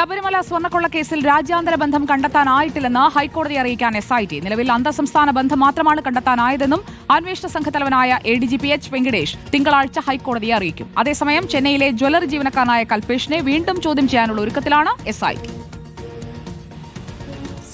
ശബരിമല സ്വർണക്കൊള്ള കേസിൽ രാജ്യാന്തര ബന്ധം കണ്ടെത്താനായിട്ടില്ലെന്ന് ഹൈക്കോടതി അറിയിക്കാൻ എസ് ഐ ടി നിലവിൽ അന്തർസംസ്ഥാന ബന്ധം മാത്രമാണ് കണ്ടെത്താനായതെന്നും അന്വേഷണ സംഘത്തലവനായ A D G P H Venkatesh തിങ്കളാഴ്ച ഹൈക്കോടതിയെ അറിയിക്കും. അതേസമയം ചെന്നൈയിലെ ജ്വല്ലറി ജീവനക്കാരനായ കൽപേഷിനെ വീണ്ടും ചോദ്യം ചെയ്യാനുള്ള ഒരുക്കത്തിലാണ് S I T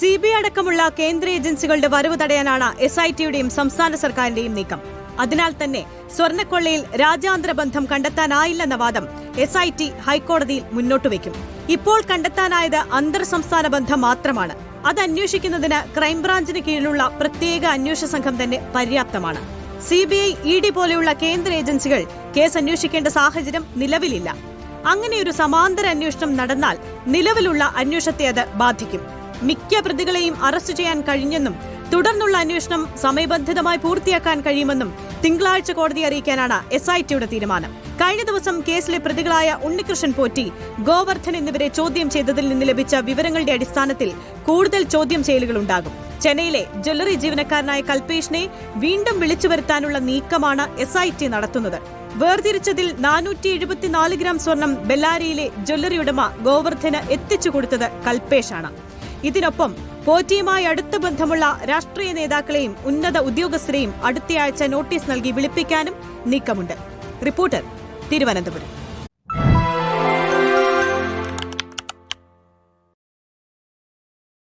C B I അടക്കമുള്ള കേന്ദ്ര ഏജൻസികളുടെ വരവ് തടയാനാണ് എസ് ഐ ടിയുടെയും സംസ്ഥാന സർക്കാരിന്റെയും നീക്കം. അതിനാൽ തന്നെ സ്വർണക്കൊള്ളയിൽ രാജ്യാന്തര ബന്ധം കണ്ടെത്താനായില്ലെന്ന വാദം എസ് ഐ ടി ഹൈക്കോടതിയിൽ മുന്നോട്ട് വയ്ക്കും. ഇപ്പോൾ കണ്ടെത്താനായത് അന്തർ സംസ്ഥാന ബന്ധം മാത്രമാണ്. അത് അന്വേഷിക്കുന്നതിന് ക്രൈംബ്രാഞ്ചിന് കീഴിലുള്ള പ്രത്യേക അന്വേഷണ സംഘം തന്നെ പര്യാപ്തമാണ്. C B I E D പോലെയുള്ള കേന്ദ്ര ഏജൻസികൾ കേസ് അന്വേഷിക്കേണ്ട സാഹചര്യം നിലവിലില്ല. അങ്ങനെയൊരു സമാന്തര അന്വേഷണം നടന്നാൽ നിലവിലുള്ള അന്വേഷണത്തെ അത് ബാധിക്കും. മിക്ക പ്രതികളെയും അറസ്റ്റ് ചെയ്യാൻ കഴിഞ്ഞെന്നും തുടർന്നുള്ള അന്വേഷണം സമയബന്ധിതമായി പൂർത്തിയാക്കാൻ കഴിയുമെന്നും തിങ്കളാഴ്ച കോടതി അറിയിക്കാനാണ് എസ് ഐ ടിയുടെ തീരുമാനം. കഴിഞ്ഞ ദിവസം കേസിലെ പ്രതികളായ ഉണ്ണികൃഷ്ണൻ പോറ്റി ഗോവർദ്ധൻ എന്നിവരെ ചോദ്യം ചെയ്തതിൽ നിന്ന് ലഭിച്ച വിവരങ്ങളുടെ അടിസ്ഥാനത്തിൽ കൂടുതൽ ചോദ്യം ചെയ്യലുകൾ ഉണ്ടാകും. ചെന്നൈയിലെ ജ്വല്ലറി ജീവനക്കാരനായ കൽപേഷിനെ വീണ്ടും വിളിച്ചു വരുത്താനുള്ള നീക്കമാണ് എസ് ഐ ടി നടത്തുന്നത്. വേർതിരിച്ചതിൽ നാനൂറ്റി എഴുപത്തിനാല് ഗ്രാം സ്വർണം ബെല്ലാരിയിലെ ജ്വല്ലറി ഉടമ ഗോവർദ്ധന് എത്തിച്ചു കൊടുത്തത് കൽപേഷാണ്. ഇതിനൊപ്പം പോറ്റിയുമായി അടുത്ത ബന്ധമുള്ള രാഷ്ട്രീയ നേതാക്കളെയും ഉന്നത ഉദ്യോഗസ്ഥരെയും അടുത്തയാഴ്ച നോട്ടീസ് നൽകി വിളിപ്പിക്കാനും നീക്കമുണ്ട്. റിപ്പോർട്ടർ തിരുവനന്തപുരം.